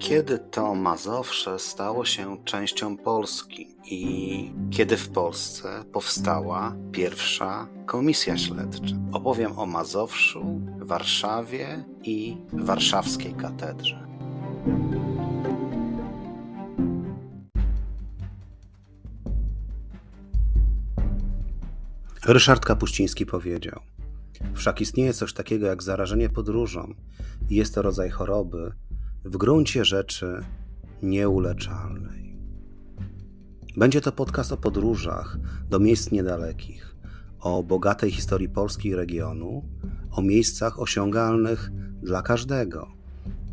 Kiedy to Mazowsze stało się częścią Polski i kiedy w Polsce powstała pierwsza komisja śledcza? Opowiem o Mazowszu, Warszawie i warszawskiej katedrze. Ryszard Kapuściński powiedział: Wszak istnieje coś takiego jak zarażenie podróżą jest to rodzaj choroby, w gruncie rzeczy nieuleczalnej. Będzie to podcast o podróżach do miejsc niedalekich, o bogatej historii Polski i regionu, o miejscach osiągalnych dla każdego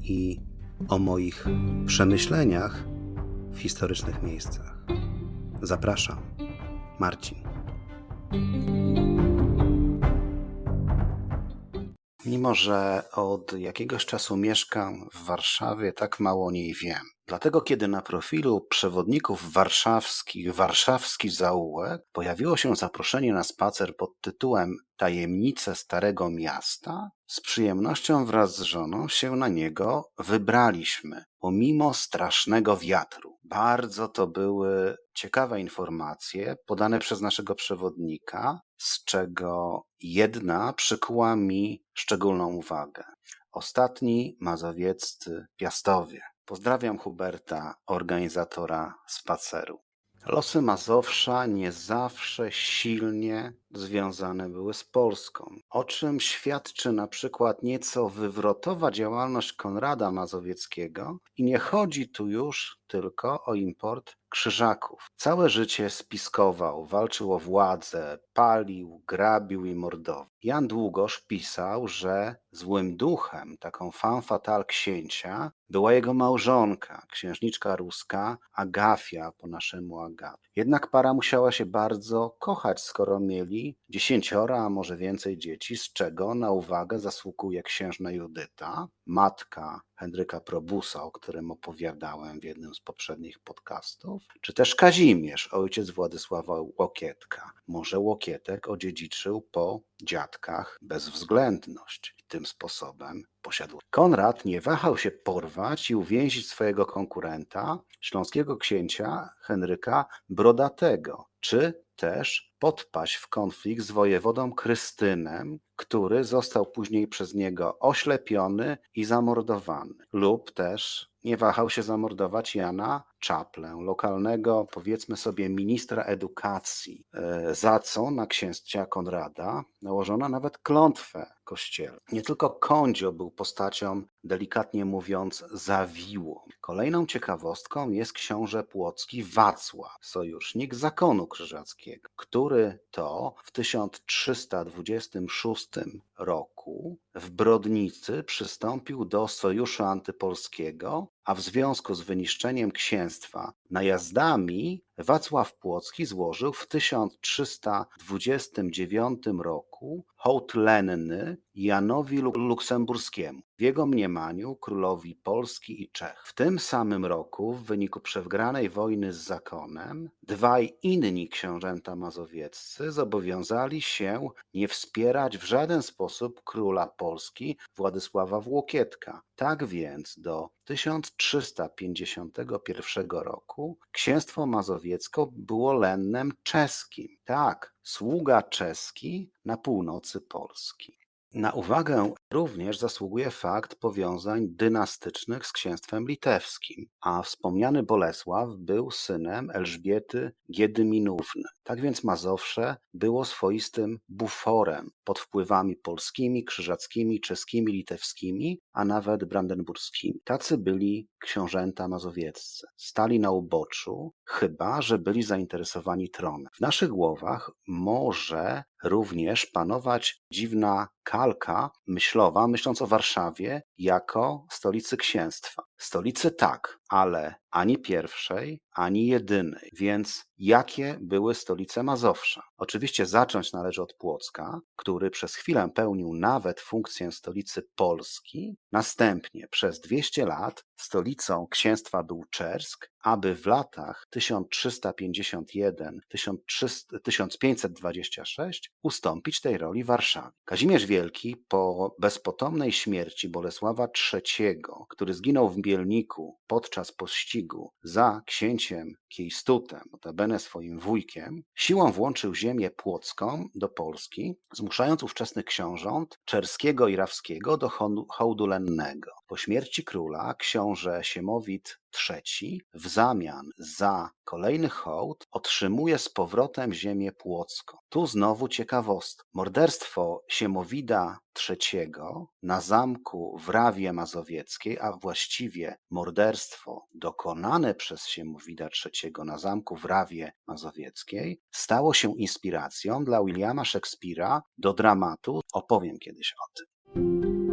i o moich przemyśleniach w historycznych miejscach. Zapraszam, Marcin. Mimo, że od jakiegoś czasu mieszkam w Warszawie, tak mało o niej wiem. Dlatego, kiedy na profilu przewodników warszawskich warszawski zaułek pojawiło się zaproszenie na spacer pod tytułem Tajemnice Starego Miasta, z przyjemnością wraz z żoną się na niego wybraliśmy, pomimo strasznego wiatru. Bardzo to były ciekawe informacje podane przez naszego przewodnika, z czego jedna przykuła mi szczególną uwagę. Ostatni mazowieccy piastowie. Pozdrawiam Huberta, organizatora spaceru. Losy Mazowsza nie zawsze silnie związane były z Polską, o czym świadczy na przykład nieco wywrotowa działalność Konrada Mazowieckiego i nie chodzi tu już tylko o import krzyżaków. Całe życie spiskował, walczył o władzę, palił, grabił i mordował. Jan Długosz pisał, że złym duchem, taką fan fatal księcia, była jego małżonka, księżniczka ruska Agafia, po naszemu Agap. Jednak para musiała się bardzo kochać, skoro mieli dziesięciora, a może więcej dzieci, z czego na uwagę zasługuje księżna Judyta, matka Henryka Probusa, o którym opowiadałem w jednym z poprzednich podcastów, czy też Kazimierz, ojciec Władysława Łokietka. Może Łokietek odziedziczył po dziadkach bezwzględność i tym sposobem posiadł. Konrad nie wahał się porwać i uwięzić swojego konkurenta, śląskiego księcia Henryka Brodatego, czy też podpaść w konflikt z wojewodą Krystynem, który został później przez niego oślepiony i zamordowany, lub też nie wahał się zamordować Jana Czaplę, lokalnego, powiedzmy sobie, ministra edukacji, e, za co na księcia Konrada nałożono nawet klątwę kościele. Nie tylko Kondzio był postacią, delikatnie mówiąc, zawiłą. Kolejną ciekawostką jest książę płocki Wacław, sojusznik zakonu krzyżackiego, który to w 1326 roku w Brodnicy przystąpił do sojuszu antypolskiego, a w związku z wyniszczeniem księstwa najazdami Wacław Płocki złożył w 1329 roku hołd lenny Janowi Luksemburskiemu, w jego mniemaniu królowi Polski i Czech. W tym samym roku, w wyniku przegranej wojny z zakonem, dwaj inni książęta mazowieccy zobowiązali się nie wspierać w żaden sposób króla Polski Władysława Włokietka. Tak więc do 1351 roku księstwo mazowiecko było lennem czeskim. Tak, sługa czeski na północy Polski. Na uwagę również zasługuje fakt powiązań dynastycznych z księstwem litewskim, a wspomniany Bolesław był synem Elżbiety Giedyminówny. Tak więc Mazowsze było swoistym buforem pod wpływami polskimi, krzyżackimi, czeskimi, litewskimi, a nawet brandenburskimi. Tacy byli książęta mazowieccy. Stali na uboczu, chyba że byli zainteresowani tronem. W naszych głowach może również panować dziwna kalka myślowa, myśląc o Warszawie jako stolicy księstwa. Stolicy tak, ale ani pierwszej, ani jedynej. Więc jakie były stolice Mazowsza? Oczywiście zacząć należy od Płocka, który przez chwilę pełnił nawet funkcję stolicy Polski. Następnie przez 200 lat stolicą księstwa był Czersk, aby w latach 1351-1526 ustąpić tej roli Warszawie. Kazimierz Wielki po bezpotomnej śmierci Bolesława III, który zginął w Podczas pościgu za księciem Kiejstutem, notabene swoim wujkiem, siłą włączył ziemię płocką do Polski, zmuszając ówczesnych książąt Czerskiego i Rawskiego do hołdu lennego. Po śmierci króla książę Siemowit III w zamian za kolejny hołd otrzymuje z powrotem ziemię płocką. Tu znowu ciekawostka. Morderstwo Siemowida III na zamku w Rawie Mazowieckiej, a właściwie morderstwo dokonane przez Siemowida III na zamku w Rawie Mazowieckiej stało się inspiracją dla Williama Shakespeare'a do dramatu. Opowiem kiedyś o tym.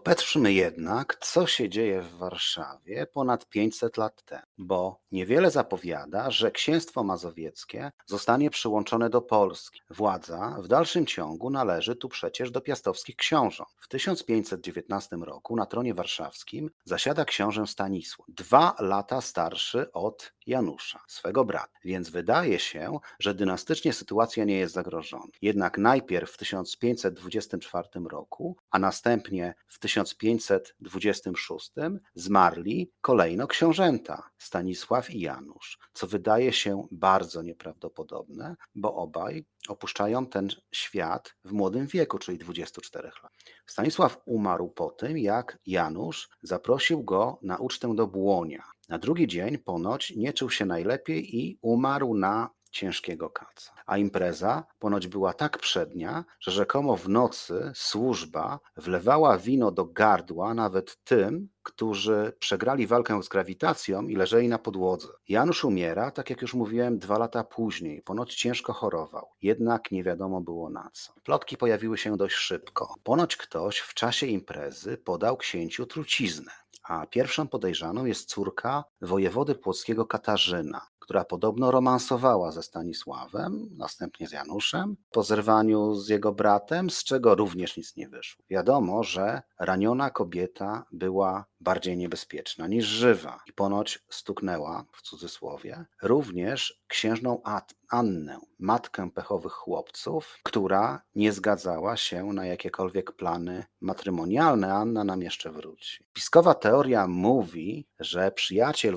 Popatrzmy jednak, co się dzieje w Warszawie ponad 500 lat temu, bo niewiele zapowiada, że księstwo mazowieckie zostanie przyłączone do Polski. Władza w dalszym ciągu należy tu przecież do piastowskich książąt. W 1519 roku na tronie warszawskim zasiada książę Stanisław, dwa lata starszy od Janusza, swego brata, więc wydaje się, że dynastycznie sytuacja nie jest zagrożona. Jednak najpierw w 1524 roku, a następnie w 1526 zmarli kolejno książęta Stanisław i Janusz, co wydaje się bardzo nieprawdopodobne, bo obaj opuszczają ten świat w młodym wieku, czyli 24 lat. Stanisław umarł po tym, jak Janusz zaprosił go na ucztę do Błonia. Na drugi dzień ponoć nie czuł się najlepiej i umarł na ciężkiego kaca. A impreza ponoć była tak przednia, że rzekomo w nocy służba wlewała wino do gardła nawet tym, którzy przegrali walkę z grawitacją i leżeli na podłodze. Janusz umiera, tak jak już mówiłem, dwa lata później. Ponoć ciężko chorował, jednak nie wiadomo było na co. Plotki pojawiły się dość szybko. Ponoć ktoś w czasie imprezy podał księciu truciznę a pierwszą podejrzaną jest córka wojewody płockiego Katarzyna, która podobno romansowała ze Stanisławem, następnie z Januszem, po zerwaniu z jego bratem, z czego również nic nie wyszło. Wiadomo, że raniona kobieta była bardziej niebezpieczna niż żywa i ponoć stuknęła, w cudzysłowie, również księżną Annę, matkę pechowych chłopców, która nie zgadzała się na jakiekolwiek plany matrymonialne. Anna nam jeszcze wróci. Spiskowa teoria mówi, że przyjaciel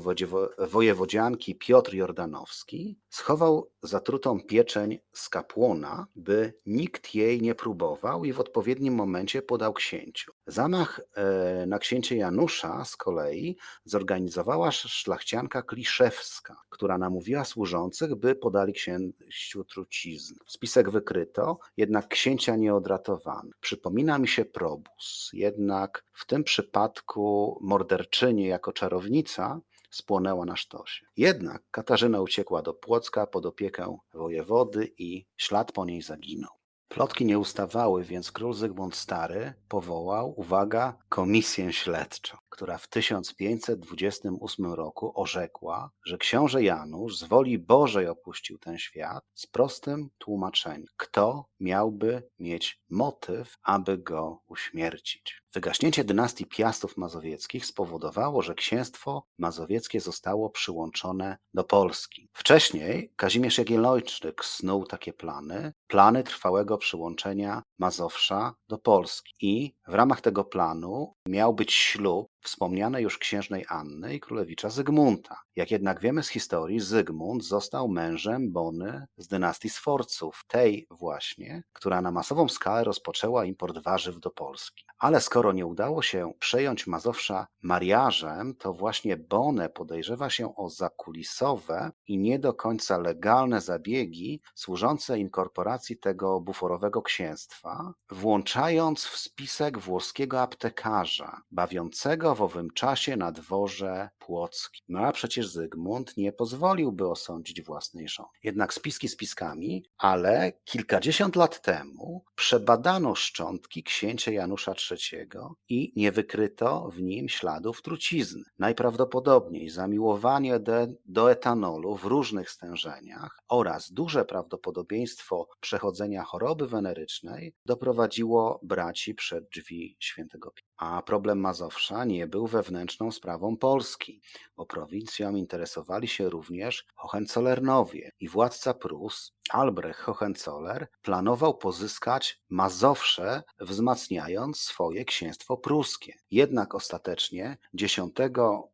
wojewodzianki Piotr Jordanowski schował zatrutą pieczeń z kapłona, by nikt jej nie próbował i w odpowiednim momencie podał księciu. Zamach e, na księcie Janusza z kolei zorganizowała szlachcianka Kliszewska, która namówiła służących, by podali księciu trucizny. Spisek wykryto, jednak księcia nie odratowano. Przypomina mi się probus, jednak w tym przypadku morderczyni jako czarownica spłonęła na sztosie. Jednak Katarzyna uciekła do Płocka pod opiekę wojewody i ślad po niej zaginął. Plotki nie ustawały, więc król Zygmunt Stary powołał, uwaga, komisję śledczą, która w 1528 roku orzekła, że książę Janusz z woli Bożej opuścił ten świat z prostym tłumaczeniem. Kto miałby mieć motyw, aby go uśmiercić? Wygaśnięcie dynastii Piastów Mazowieckich spowodowało, że księstwo mazowieckie zostało przyłączone do Polski. Wcześniej Kazimierz Jagiellończyk snuł takie plany, plany trwałego przyłączenia Mazowsza do Polski. I w ramach tego planu miał być ślub wspomnianej już księżnej Anny i królewicza Zygmunta. Jak jednak wiemy z historii, Zygmunt został mężem Bony z dynastii Sforców, tej właśnie, która na masową skalę rozpoczęła import warzyw do Polski. Ale skoro nie udało się przejąć Mazowsza mariażem, to właśnie Bonę podejrzewa się o zakulisowe i nie do końca legalne zabiegi służące inkorporacji tego buforowego księstwa, włączając w spisek włoskiego aptekarza, bawiącego w owym czasie na dworze płockim. No a przecież Zygmunt nie pozwoliłby osądzić własnej żony. Jednak spiski spiskami, ale kilkadziesiąt lat temu przebadano szczątki księcia Janusza III i nie wykryto w nim śladów trucizny. Najprawdopodobniej zamiłowanie de, do etanolu w różnych stężeniach oraz duże prawdopodobieństwo przechodzenia choroby wenerycznej doprowadziło braci przed drzwi świętego A problem Mazowsza nie był wewnętrzną sprawą Polski, bo prowincją interesowali się również Hohenzollernowie i władca Prus, Albrecht Hohenzoller, planował pozyskać Mazowsze, wzmacniając swoje księstwo pruskie. Jednak ostatecznie 10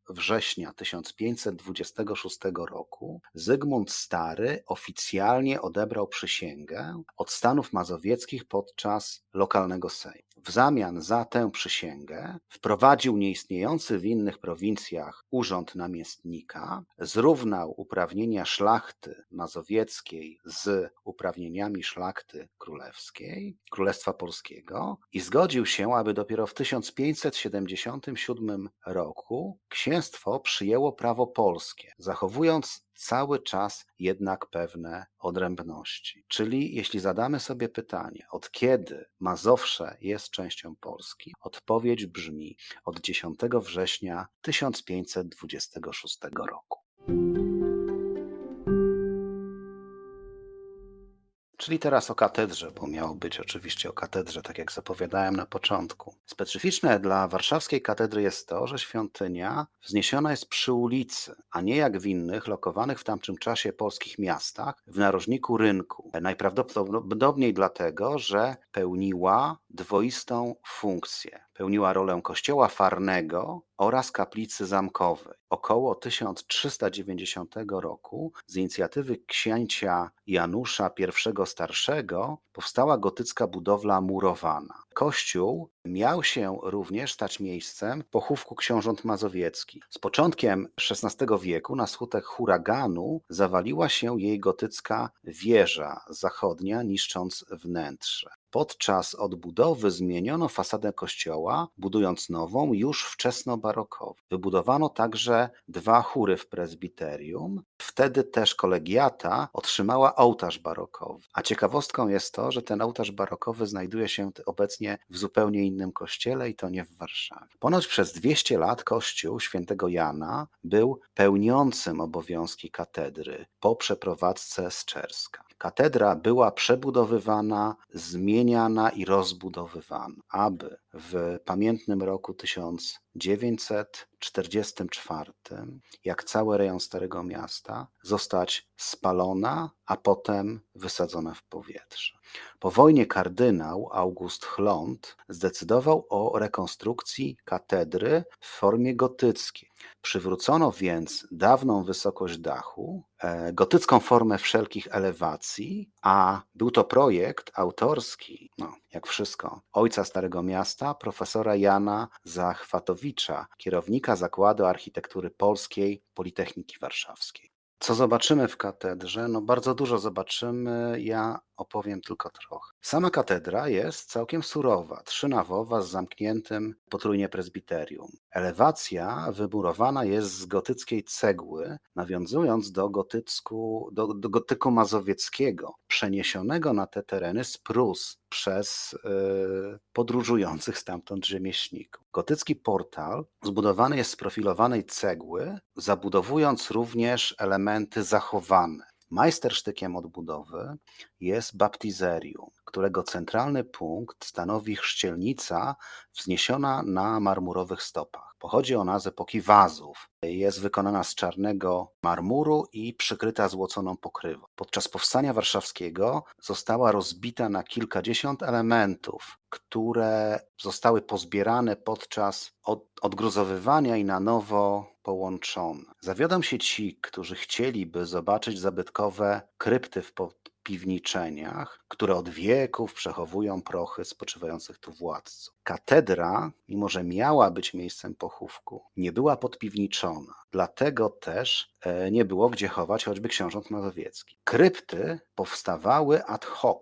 września 1526 roku Zygmunt Stary oficjalnie odebrał przysięgę od Stanów Mazowieckich podczas lokalnego sejmu. W zamian za tę przysięgę wprowadził nieistniejący w innych prowincjach urząd namiestnika, zrównał uprawnienia szlachty mazowieckiej z uprawnieniami szlachty królewskiej, Królestwa Polskiego i zgodził się, aby dopiero w 1577 roku księstwo przyjęło prawo polskie, zachowując cały czas jednak pewne odrębności. Czyli jeśli zadamy sobie pytanie, od kiedy Mazowsze jest częścią Polski, odpowiedź brzmi od 10 września 1526 roku. Czyli teraz o katedrze, bo miało być oczywiście o katedrze, tak jak zapowiadałem na początku. Specyficzne dla warszawskiej katedry jest to, że świątynia wzniesiona jest przy ulicy, a nie jak w innych lokowanych w tamtym czasie polskich miastach w narożniku rynku. Najprawdopodobniej dlatego, że pełniła dwoistą funkcję. Pełniła rolę kościoła farnego oraz kaplicy zamkowej. Około 1390 roku z inicjatywy księcia Janusza I Starszego powstała gotycka budowla murowana. Kościół miał się również stać miejscem pochówku książąt mazowieckich. Z początkiem XVI wieku na skutek huraganu zawaliła się jej gotycka wieża zachodnia, niszcząc wnętrze. Podczas odbudowy zmieniono fasadę kościoła, budując nową, już wczesnobarokową. Wybudowano także dwa chóry w prezbiterium. Wtedy też kolegiata otrzymała ołtarz barokowy. A ciekawostką jest to, że ten ołtarz barokowy znajduje się obecnie w zupełnie innym kościele i to nie w Warszawie. Ponoć przez 200 lat kościół świętego Jana był pełniącym obowiązki katedry po przeprowadzce z Czerska. Katedra była przebudowywana, zmieniana i rozbudowywana, aby w pamiętnym roku 1944, jak cały rejon Starego Miasta, zostać spalona, a potem wysadzona w powietrze. Po wojnie kardynał August Chlont zdecydował o rekonstrukcji katedry w formie gotyckiej. Przywrócono więc dawną wysokość dachu, e, gotycką formę wszelkich elewacji, a był to projekt autorski, no, jak wszystko, ojca Starego Miasta, profesora Jana Zachwatowicza, kierownika Zakładu Architektury Polskiej Politechniki Warszawskiej. Co zobaczymy w katedrze? No bardzo dużo zobaczymy. Ja opowiem tylko trochę. Sama katedra jest całkiem surowa, trzynawowa z zamkniętym potrójnie prezbiterium. Elewacja wymurowana jest z gotyckiej cegły, nawiązując do, gotycku, do, do gotyku mazowieckiego, przeniesionego na te tereny z Prus przez yy, podróżujących stamtąd rzemieślników. Gotycki portal zbudowany jest z profilowanej cegły, zabudowując również elementy zachowane. Majstersztykiem odbudowy jest baptizerium, którego centralny punkt stanowi chrzcielnica wzniesiona na marmurowych stopach. Pochodzi ona z epoki wazów. Jest wykonana z czarnego marmuru i przykryta złoconą pokrywą. Podczas powstania warszawskiego została rozbita na kilkadziesiąt elementów, które zostały pozbierane podczas od, odgruzowywania i na nowo połączone. Zawiodą się ci, którzy chcieliby zobaczyć zabytkowe krypty w piwniczeniach, które od wieków przechowują prochy spoczywających tu władców. Katedra, mimo że miała być miejscem pochówku, nie była podpiwniczona. Dlatego też e, nie było gdzie chować choćby książąt mazowieckich. Krypty powstawały ad hoc,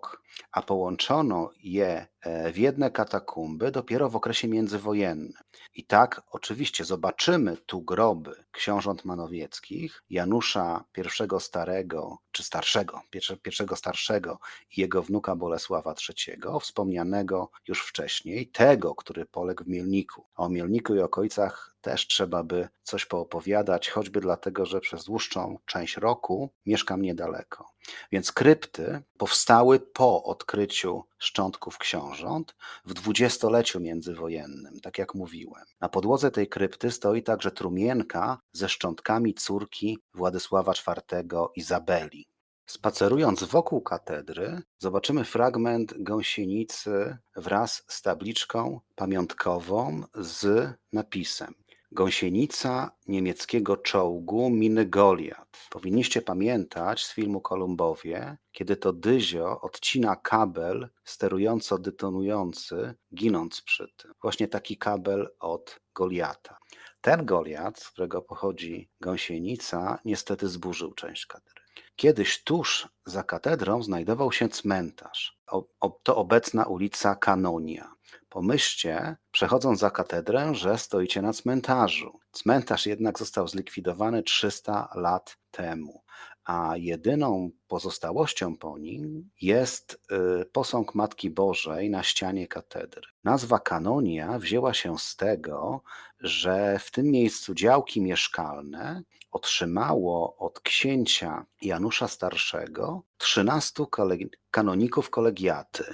a połączono je e, w jedne katakumby dopiero w okresie międzywojennym. I tak oczywiście zobaczymy tu groby książąt manowieckich, Janusza I Starego, czy Starszego, pierwszego Starszego i jego wnuka Bolesława III, wspomnianego już wcześniej, tego, który poległ w Mielniku. O Mielniku i okolicach też trzeba by coś poopowiadać, choćby dlatego, że przez dłuższą część roku mieszkam niedaleko. Więc krypty powstały po odkryciu szczątków książąt w dwudziestoleciu międzywojennym, tak jak mówiłem. Na podłodze tej krypty stoi także trumienka ze szczątkami córki Władysława IV Izabeli. Spacerując wokół katedry, zobaczymy fragment gąsienicy wraz z tabliczką pamiątkową z napisem Gąsienica niemieckiego czołgu Miny Goliat. Powinniście pamiętać z filmu Kolumbowie, kiedy to Dyzio odcina kabel sterująco-detonujący, ginąc przy tym. Właśnie taki kabel od Goliata. Ten Goliat, z którego pochodzi gąsienica, niestety zburzył część katedry. Kiedyś tuż za katedrą znajdował się cmentarz. To obecna ulica Kanonia. Pomyślcie, przechodząc za katedrę, że stoicie na cmentarzu. Cmentarz jednak został zlikwidowany 300 lat temu, a jedyną pozostałością po nim jest y, posąg Matki Bożej na ścianie katedry. Nazwa Kanonia wzięła się z tego, że w tym miejscu działki mieszkalne otrzymało od księcia Janusza Starszego 13 kanoników kolegiaty,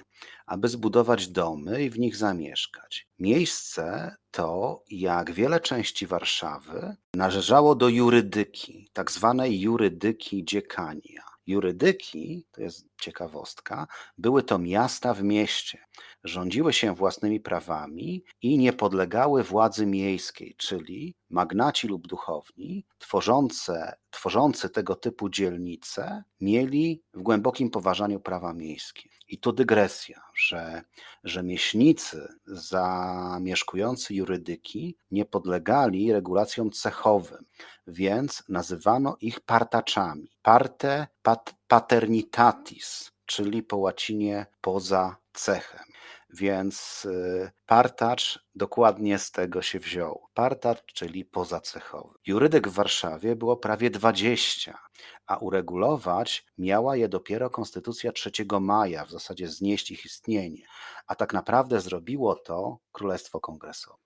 aby zbudować domy i w nich zamieszkać. Miejsce to, jak wiele części Warszawy, należało do jurydyki, tak zwanej jurydyki dziekania. Jurydyki, to jest ciekawostka, były to miasta w mieście. Rządziły się własnymi prawami i nie podlegały władzy miejskiej, czyli magnaci lub duchowni tworzące, tworzący tego typu dzielnice mieli w głębokim poważaniu prawa miejskie. I tu dygresja, że rzemieślnicy zamieszkujący jurydyki nie podlegali regulacjom cechowym, więc nazywano ich partaczami. Parte pat, paternitatis, czyli po łacinie poza cechem. Więc y, partacz dokładnie z tego się wziął. Partacz, czyli pozacechowy. Jurydek w Warszawie było prawie 20, a uregulować miała je dopiero Konstytucja 3 maja, w zasadzie znieść ich istnienie. A tak naprawdę zrobiło to Królestwo Kongresowe.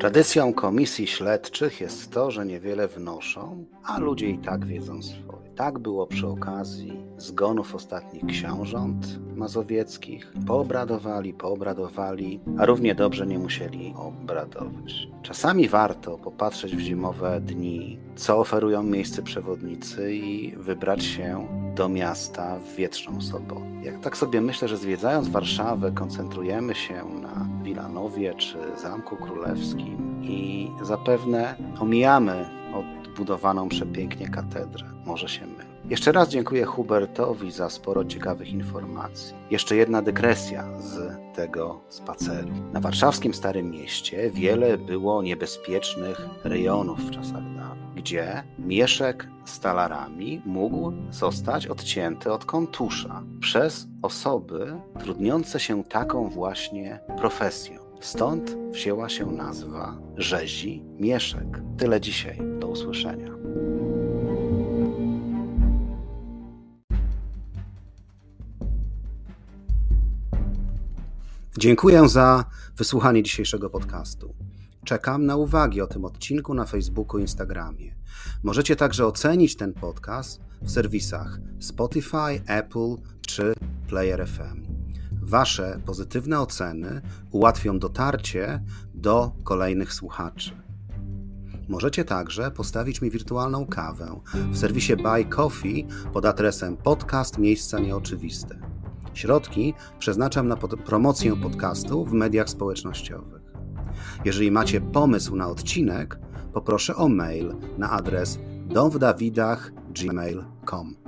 Tradycją komisji śledczych jest to, że niewiele wnoszą, a ludzie i tak wiedzą swoje. Tak było przy okazji zgonów ostatnich książąt mazowieckich. Poobradowali, poobradowali, a równie dobrze nie musieli obradować. Czasami warto popatrzeć w zimowe dni, co oferują miejsce przewodnicy i wybrać się do miasta w wietrzną sobotę. Jak tak sobie myślę, że zwiedzając Warszawę, koncentrujemy się na Wilanowie czy Zamku Królewskim i zapewne omijamy odbudowaną przepięknie katedrę. Może się mylę. Jeszcze raz dziękuję Hubertowi za sporo ciekawych informacji. Jeszcze jedna dygresja z tego spaceru. Na warszawskim Starym Mieście wiele było niebezpiecznych rejonów w czasach gdzie mieszek z talarami mógł zostać odcięty od kontusza przez osoby trudniące się taką właśnie profesją. Stąd wzięła się nazwa rzezi mieszek. Tyle dzisiaj. Do usłyszenia. Dziękuję za wysłuchanie dzisiejszego podcastu. Czekam na uwagi o tym odcinku na Facebooku i Instagramie. Możecie także ocenić ten podcast w serwisach Spotify, Apple czy Player FM. Wasze pozytywne oceny ułatwią dotarcie do kolejnych słuchaczy. Możecie także postawić mi wirtualną kawę w serwisie Buy Coffee pod adresem podcast Miejsca Nieoczywiste. Środki przeznaczam na pod promocję podcastu w mediach społecznościowych. Jeżeli macie pomysł na odcinek, poproszę o mail na adres domwdawidach.gmail.com.